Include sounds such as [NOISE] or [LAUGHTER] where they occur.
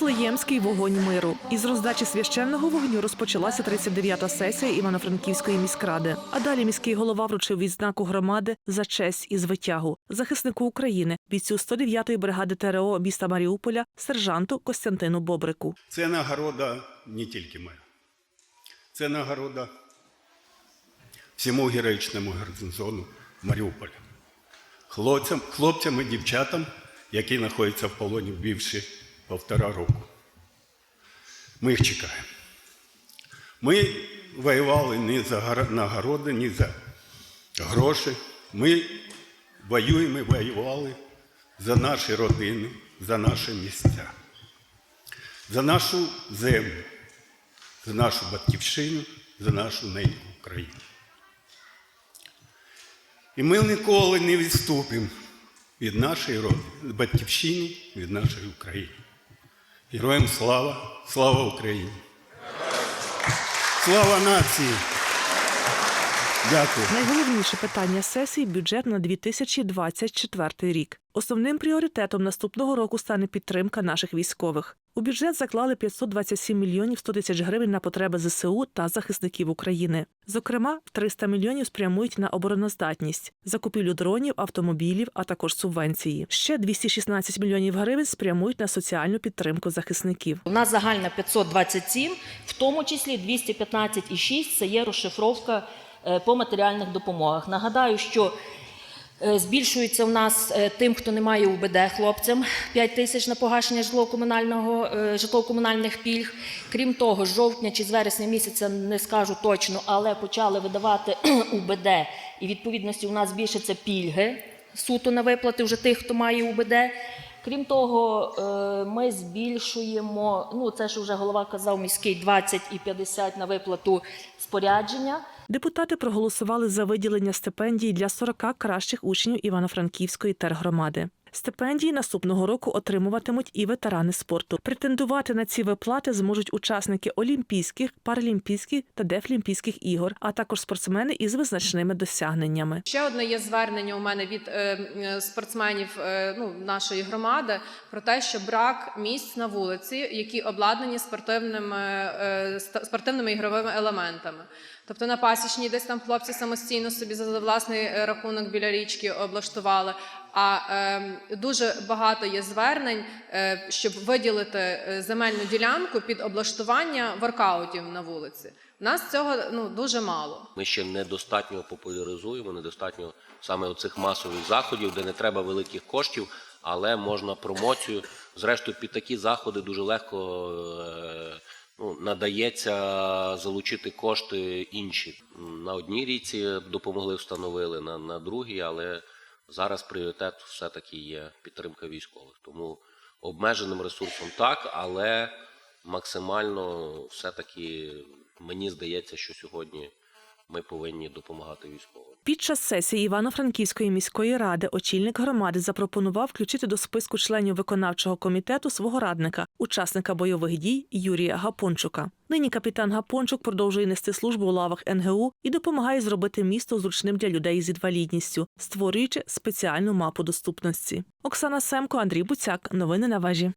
Вифлеємський вогонь миру. Із роздачі священного вогню розпочалася 39-та сесія Івано-Франківської міськради. А далі міський голова вручив відзнаку громади за честь і звитягу захиснику України, бійцю 109-ї бригади ТРО міста Маріуполя, сержанту Костянтину Бобрику. Це нагорода не тільки моя. Це нагорода всьому героїчному гарнізону Маріуполя. Хлопцям, хлопцям і дівчатам, які знаходяться в полоні більше півтора року. Ми їх чекаємо. Ми воювали не за нагороди, ні за гроші. Ми воюємо воювали за наші родини, за наші місця за нашу землю, за нашу батьківщину, за нашу неньку Україну. І ми ніколи не відступимо від нашої батьківщини, від нашої України. Героям слава, слава Україні! Слава нації! Дякую. Найголовніше питання сесії бюджет на 2024 рік. Основним пріоритетом наступного року стане підтримка наших військових. У бюджет заклали 527 мільйонів 100 тисяч гривень на потреби ЗСУ та захисників України. Зокрема, 300 мільйонів спрямують на обороноздатність, закупівлю дронів, автомобілів, а також субвенції. Ще 216 мільйонів гривень спрямують на соціальну підтримку захисників. У нас загальна 527, в тому числі 215,6 – це є розшифровка по матеріальних допомогах. Нагадаю, що е, збільшується в нас е, тим, хто не має УБД хлопцям 5 тисяч на погашення е, житлово-комунальних пільг. Крім того, з жовтня чи з вересня місяця не скажу точно, але почали видавати [CLEARS THROAT] УБД, і відповідності у нас збільшаться пільги суто на виплати вже тих, хто має УБД. Крім того, е, ми збільшуємо, ну це ж вже голова казав міський 20 і 50 на виплату спорядження. Депутати проголосували за виділення стипендій для 40 кращих учнів Івано-Франківської тергромади. Стипендії наступного року отримуватимуть і ветерани спорту. Претендувати на ці виплати зможуть учасники Олімпійських, Паралімпійських та Дефлімпійських ігор, а також спортсмени із визначними досягненнями. Ще одне є звернення у мене від е, е, спортсменів е, ну, нашої громади про те, що брак місць на вулиці, які обладнані спортивними, спортивними ігровими елементами. Тобто на пасічній десь там хлопці самостійно собі за власний рахунок біля річки облаштували. А е, дуже багато є звернень, е, щоб виділити е, земельну ділянку під облаштування воркаутів на вулиці. У нас цього ну дуже мало. Ми ще недостатньо популяризуємо, недостатньо саме оцих масових заходів, де не треба великих коштів, але можна промоцію. Зрештою, під такі заходи дуже легко е, ну, надається залучити кошти інші. На одній ріці допомогли, встановили, на, на другій, але зараз пріоритет все-таки є підтримка військових. Тому обмеженим ресурсом так, але максимально все-таки мені здається, що сьогодні ми повинні допомагати військовим. Під час сесії Івано-Франківської міської ради очільник громади запропонував включити до списку членів виконавчого комітету свого радника, учасника бойових дій Юрія Гапончука. Нині капітан Гапончук продовжує нести службу у лавах НГУ і допомагає зробити місто зручним для людей з інвалідністю, створюючи спеціальну мапу доступності. Оксана Семко, Андрій Буцяк. Новини на вежі.